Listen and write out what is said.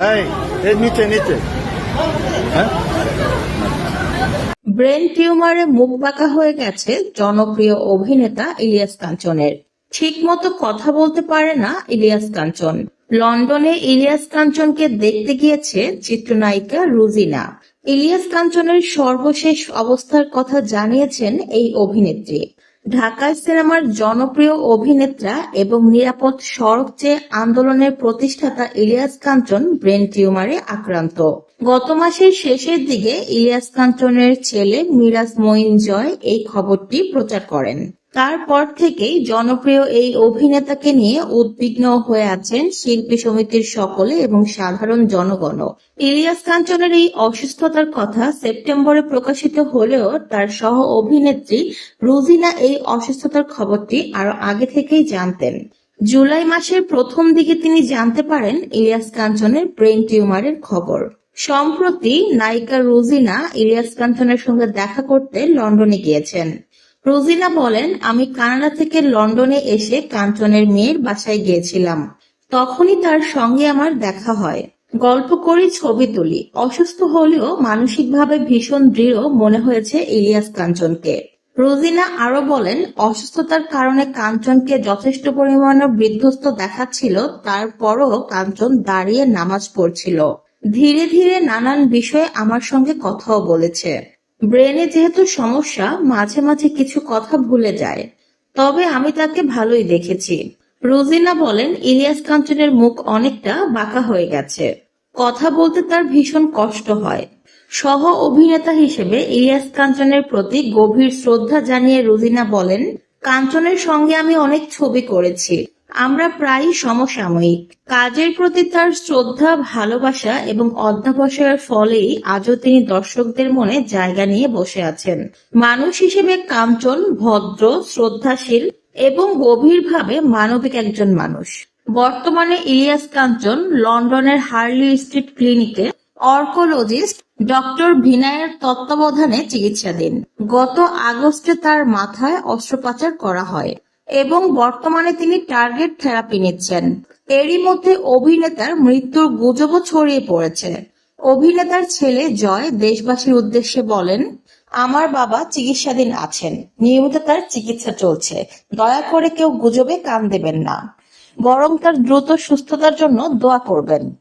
এই হ্যাঁ? ব্রেন টিউমারে মুখ বাঁকা হয়ে গেছে জনপ্রিয় অভিনেতা ইলিয়াস কাঞ্চনের। ঠিকমতো কথা বলতে পারে না ইলিয়াস কাঞ্চন। লন্ডনে ইলিয়াস কাঞ্চনকে দেখতে গিয়েছে চিত্রনায়িকা রুজিনা। ইলিয়াস কাঞ্চনের সর্বশেষ অবস্থার কথা জানিয়েছেন এই অভিনেত্রী। ঢাকায় সিনেমার জনপ্রিয় অভিনেতা এবং নিরাপদ সড়ক চেয়ে আন্দোলনের প্রতিষ্ঠাতা ইলিয়াস কাঞ্চন ব্রেন টিউমারে আক্রান্ত। গত মাসের শেষের দিকে ইলিয়াস কাঞ্চনের ছেলে মিরাজ মঈন জয় এই খবরটি প্রচার করেন। তারপর থেকেই জনপ্রিয় এই অভিনেতাকে নিয়ে উদ্বিগ্ন হয়ে আছেন শিল্পী সমিতির সকলে এবং সাধারণ জনগণ। ইলিয়াস কাঞ্চনের এই অসুস্থতার কথা সেপ্টেম্বরে প্রকাশিত হলেও তার সহ অভিনেত্রী রুজিনা এই অসুস্থতার খবরটি আরও আগে থেকেই জানতেন। জুলাই মাসের প্রথম দিকে তিনি জানতে পারেন ইলিয়াস কাঞ্চনের ব্রেন টিউমারের খবর। সম্প্রতি নায়িকা রুজিনা ইলিয়াস কাঞ্চনের সঙ্গে দেখা করতে লন্ডনে গিয়েছেন। রোজিনা বলেন, আমি কানাডা থেকে লন্ডনে এসে কাঞ্চনের মেয়ের বাসায় গিয়েছিলাম। তখনই তার সঙ্গে আমার দেখা হয়। গল্প করি, ছবি তুলি। অসুস্থ হলেও মানসিকভাবে ভীষণ দৃঢ় মনে হয়েছে ইলিয়াস কাঞ্চনকে। রোজিনা আরও বলেন, অসুস্থতার কারণে কাঞ্চনকে যথেষ্ট পরিমাণে বিধ্বস্ত দেখাচ্ছিল, তারপরও কাঞ্চন দাঁড়িয়ে নামাজ পড়ছিল। ধীরে ধীরে নানান বিষয়ে আমার সঙ্গে কথাও বলেছে। ব্রেনে যেহেতু সমস্যা, মাঝে মাঝে কিছু কথা ভুলে যায়। তবে আমি তাকে ভালোই দেখেছি। রোজিনা বলেন, ইলিয়াস কাঞ্চনের মুখ অনেকটা বাঁকা হয়ে গেছে। কথা বলতে তার ভীষণ কষ্ট হয়। সহ অভিনেতা হিসেবে ইলিয়াস কাঞ্চনের প্রতি গভীর শ্রদ্ধা জানিয়ে রোজিনা বলেন, কাঞ্চনের সঙ্গে আমি অনেক ছবি করেছি। আমরা প্রায়ই সমসাময়িক। কাজের প্রতি তার শ্রদ্ধা, ভালোবাসা এবং অধ্যাবসায়ের ফলেই আজও তিনি দর্শকদের মনে জায়গা নিয়ে বসে আছেন। মানুষ হিসেবে কাঞ্চন, ভদ্র, শ্রদ্ধাশীল এবং গভীরভাবে মানবিক একজন মানুষ। বর্তমানে ইলিয়াস কাঞ্চন লন্ডনের হার্লি স্ট্রিট ক্লিনিকে অর্কোলজিস্ট ডক্টর ভিনায়ের তত্ত্বাবধানে চিকিৎসাধীন। গত আগস্টে তার মাথায় অস্ত্রোপচার করা হয়। এবং বর্তমানে তিনি টার্গেট থেরাপি নিচ্ছেন। এরই মধ্যে অভিনেতার মৃত্যুর গুজবও ছড়িয়ে পড়েছে। অভিনেতার ছেলে জয় দেশবাসীর উদ্দেশ্যে বলেন, আমার বাবা চিকিৎসাধীন আছেন। নিয়মিত তার চিকিৎসা চলছে। দয়া করে কেউ গুজবে কান দেবেন না। বরং তার দ্রুত সুস্থতার জন্য দোয়া করবেন।